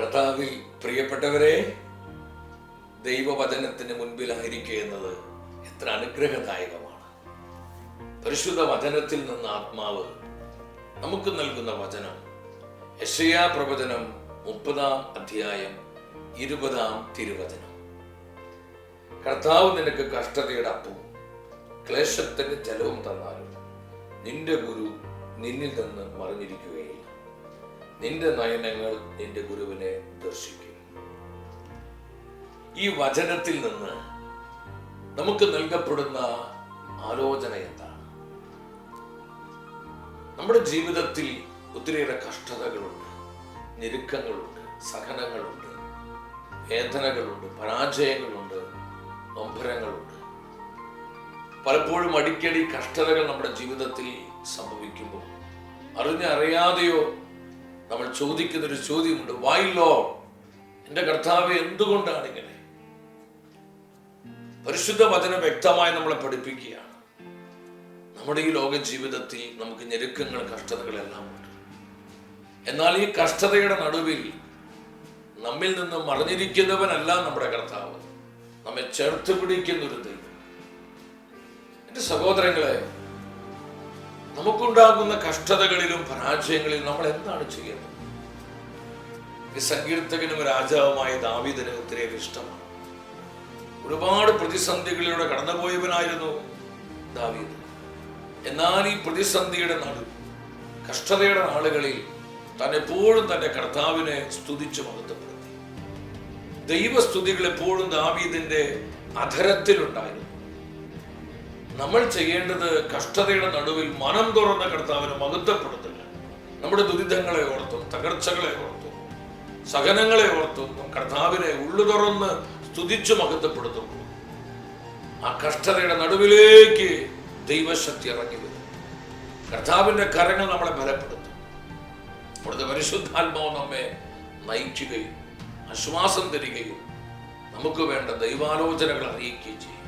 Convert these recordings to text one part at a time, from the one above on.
കർത്താവിൽ പ്രിയപ്പെട്ടവരെ ദൈവവചനത്തിന് മുൻപിലായിരിക്കുക എന്നത് എത്ര അനുഗ്രഹദായകമാണ്. പരിശുദ്ധ വചനത്തിൽ നിന്ന് ആത്മാവ് നമുക്ക് നൽകുന്ന വചനം യശയാ പ്രവചനം മുപ്പതാം അധ്യായം ഇരുപതാം തിരുവചനം. കർത്താവ് നിനക്ക് കഷ്ടതയുടെ അപ്പവും ക്ലേശത്തിന്റെ ജലവും തന്നാലും നിന്റെ ഗുരു നിന്നിൽ നിന്ന് മറിഞ്ഞിരിക്കുകയില്ല. നിന്റെ നയനങ്ങൾ നിന്റെ ഗുരുവിനെ ദർശിക്കും. ഈ വചനത്തിൽ നിന്ന് നമുക്ക് നൽകപ്പെടുന്ന ആലോചന എന്താണ്? നമ്മുടെ ജീവിതത്തിൽ ഒത്തിരിയേറെ കഷ്ടതകളുണ്ട് ഞെരുക്കങ്ങളുണ്ട് സഹനങ്ങളുണ്ട് വേദനകളുണ്ട് പരാജയങ്ങളുണ്ട് നൊമ്പരങ്ങളുണ്ട്. പലപ്പോഴും അടിക്കടി കഷ്ടതകൾ നമ്മുടെ ജീവിതത്തിൽ സംഭവിക്കുമ്പോൾ അറിഞ്ഞറിയാതെയോ നമ്മൾ ചോദിക്കുന്ന ഒരു ചോദ്യമുണ്ട് വായില്ലോ എന്റെ കർത്താവ് എന്തുകൊണ്ടാണ് ഇങ്ങനെ? പരിശുദ്ധ വചനം വ്യക്തമായി നമ്മളെ പഠിപ്പിക്കുകയാണ്. നമ്മുടെ ഈ ലോക ജീവിതത്തിൽ നമുക്ക് ഞെരുക്കങ്ങൾ കഷ്ടതകളെല്ലാം ഉണ്ട്. എന്നാൽ ഈ കഷ്ടതയുടെ നടുവിൽ നമ്മിൽ നിന്ന് മറിഞ്ഞിരിക്കുന്നവനല്ല നമ്മുടെ കർത്താവ്. നമ്മെ ചേർത്ത് പിടിക്കുന്നൊരു ദൈവം. എന്റെ സഹോദരങ്ങളെ നമുക്കുണ്ടാകുന്ന കഷ്ടതകളിലും പരാജയങ്ങളിലും നമ്മൾ എന്താണ് ചെയ്യുന്നത് ഈ സങ്കീർത്തകനും രാജാവുമായ ദാവിദന് ഒത്തിരി ഇഷ്ടമാണ്. ഒരുപാട് പ്രതിസന്ധികളിലൂടെ കടന്നുപോയവനായിരുന്നു ദാവീദ്. എന്നാൽ ഈ പ്രതിസന്ധിയുടെ നാട് കഷ്ടതയുടെ നാളുകളിൽ താൻ എപ്പോഴും തന്റെ കർത്താവിനെ സ്തുതിച്ചു മഹത്വപ്പെടുത്തി. ദൈവസ്തുതികൾ എപ്പോഴും ദാവീദിന്റെ അധരത്തിലുണ്ടായിരുന്നു. നമ്മൾ ചെയ്യേണ്ടത് കഷ്ടതയുടെ നടുവിൽ മനം തുറന്ന കർത്താവിനെ മഹത്വപ്പെടുത്തുക. നമ്മുടെ ദുരിതങ്ങളെ ഓർത്തും തകർച്ചകളെ ഓർത്തും സഹനങ്ങളെ ഓർത്തും കർത്താവിനെ ഉള്ളു തുറന്ന് സ്തുതിച്ചു മഹത്വപ്പെടുത്തും. ആ കഷ്ടതയുടെ നടുവിലേക്ക് ദൈവശക്തി ഇറങ്ങി വരും. കർത്താവിന്റെ കരങ്ങൾ നമ്മളെ ബലപ്പെടുത്തും. അവിടുത്തെ പരിശുദ്ധാത്മാവ് നമ്മെ നയിക്കുകയും ആശ്വാസം തരികയും നമുക്ക് വേണ്ട ദൈവാലോചനകൾ അറിയിക്കുകയും ചെയ്യും.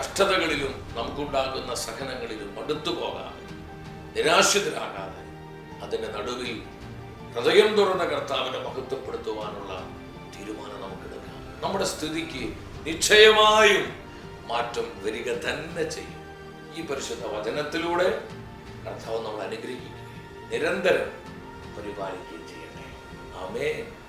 കഷ്ടതകളിലും നമുക്കുണ്ടാകുന്ന സഹനങ്ങളിലും അടുത്തു പോകാതെ നിരാശിതരാകാതെ അതിന്റെ നടുവിൽ ഹൃദയം തുറന്ന കർത്താവിനെ മഹത്വപ്പെടുത്തുവാനുള്ള തീരുമാനം നമുക്കെടുക്കാം. നമ്മുടെ സ്ഥിതിക്ക് നിശ്ചയമായും മാറ്റം വരിക തന്നെ ചെയ്യും. ഈ പരിശുദ്ധ വചനത്തിലൂടെ കർത്താവ് നമ്മൾ അനുഗ്രഹിക്കുകയും നിരന്തരം പരിപാലിക്കുകയും ചെയ്യട്ടെ. ആമേ